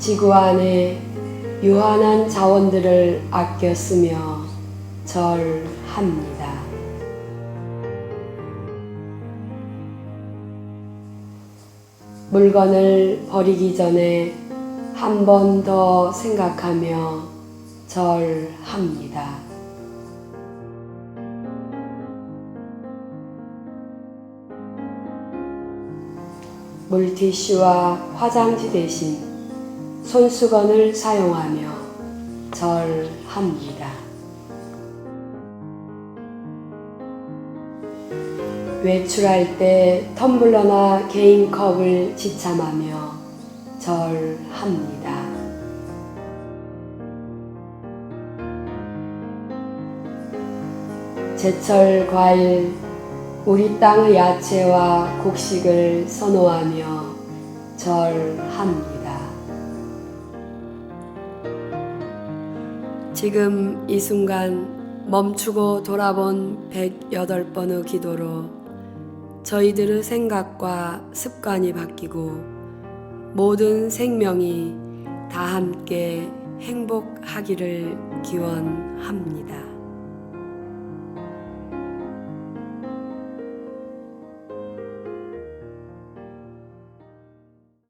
지구 안에 유한한 자원들을 아껴 쓰며 절합니다. 물건을 버리기 전에 한 번 더 생각하며 절합니다. 물티슈와 화장지 대신 손수건을 사용하며 절합니다. 외출할 때 텀블러나 개인 컵을 지참하며 절합니다. 제철 과일, 우리 땅의 야채와 곡식을 선호하며 절합니다. 지금 이 순간 멈추고 돌아본 108번의 기도로 저희들의 생각과 습관이 바뀌고 모든 생명이 다 함께 행복하기를 기원합니다.